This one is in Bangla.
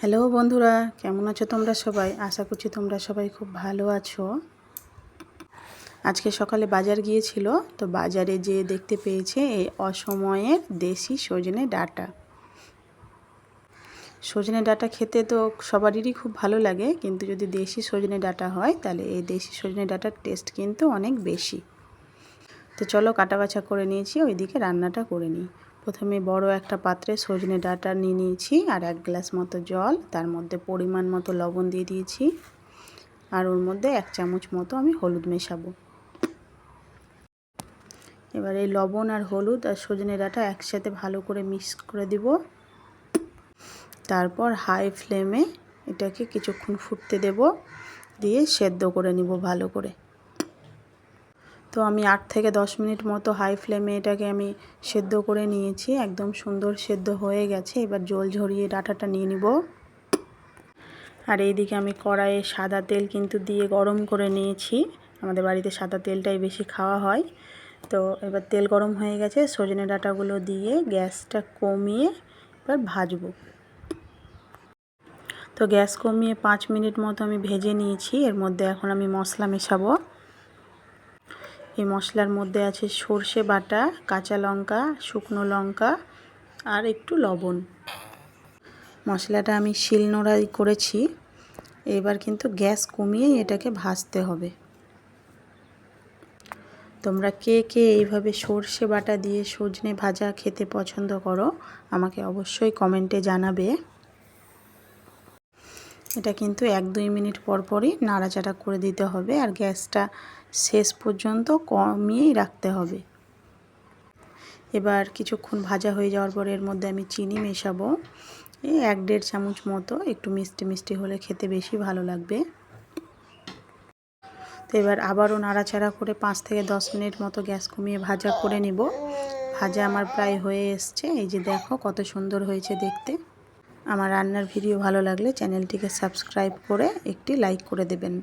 হ্যালো বন্ধুরা, কেমন আছো তোমরা সবাই? আশা করছি তোমরা সবাই খুব ভালো আছো। আজকে সকালে বাজার গিয়েছিল, তো বাজারে যেয়ে দেখতে পেয়েছে এই অসময়ের দেশি সজনে ডাটা। সজনে ডাটা খেতে তো সবারই খুব ভালো লাগে, কিন্তু যদি দেশি সজনে ডাটা হয়, তাহলে এই দেশি সজনে ডাটার টেস্ট কিন্তু অনেক বেশি। তো চলো কাটা বাছা করে নিয়েছি, ওইদিকে রান্নাটা করে নিই। প্রথমে বড় একটা পাত্রে সজনে ডাঁটা নিয়ে নিয়েছি আর এক গ্লাস মতো জল, তার মধ্যে পরিমাণ মতো লবণ দিয়ে দিয়েছি আর ওর মধ্যে এক চামচ মতো আমি হলুদ মেশাবো। এবার এই লবণ আর হলুদ আর সজনে ডাঁটা একসাথে ভালো করে মিক্স করে দিব। তারপর হাই ফ্লেমে এটাকে কিছুক্ষণ ফুটতে দেব, দিয়ে সেদ্ধ করে নিব ভালো করে। তো আমি আট থেকে দশ মিনিট মতো হাই ফ্লেমে এটাকে আমি সেদ্ধ করে নিয়েছি, একদম সুন্দর সেদ্ধ হয়ে গেছে। এবার জল ঝরিয়ে ডাটাটা নিয়ে নিব। আর এইদিকে আমি কড়াইয়ে সাদা তেল কিন্তু দিয়ে গরম করে নিয়েছি। আমাদের বাড়িতে সাদা তেলটাই বেশি খাওয়া হয়। তো এবার তেল গরম হয়ে গেছে, সজনে ডাটাগুলো দিয়ে গ্যাসটা কমিয়ে এবার ভাজবো। তো গ্যাস কমিয়ে পাঁচ মিনিট মতো আমি ভেজে নিয়েছি, এর মধ্যে এখন আমি মশলা মেশাবো। এই মশলার মধ্যে আছে সর্ষে বাটা, কাঁচা লঙ্কা, শুকনো লঙ্কা আর একটু লবণ। মশলাটা আমি শিলনোড়াই করেছি। এবার কিন্তু গ্যাস কমিয়েই এটাকে ভাজতে হবে। তোমরা কে কে এইভাবে সর্ষে বাটা দিয়ে সজনে ভাজা খেতে পছন্দ করো, আমাকে অবশ্যই কমেন্টে জানাবে। এটা কিন্তু এক দুই মিনিট পর পরই নাড়াচাড়া করে দিতে হবে আর গ্যাসটা শেষ পর্যন্ত কমিয়েই রাখতে হবে। এবার কিছুক্ষণ ভাজা হয়ে যাওয়ার পরে এর মধ্যে আমি চিনি মেশাবো। এক দেড় চামচ মতো একটু মিষ্টি মিষ্টি হলে খেতে বেশি ভালো লাগবে। তো এবার আবারও নাড়াচাড়া করে পাঁচ থেকে দশ মিনিট মতো গ্যাস কমিয়ে ভাজা করে নিব। ভাজা আমার প্রায় হয়ে এসছে। এই যে দেখো কত সুন্দর হয়েছে দেখতে। আমার রান্নার ভিডিও ভালো লাগলে চ্যানেলটিকে সাবস্ক্রাইব করে একটি লাইক করে দেবেন।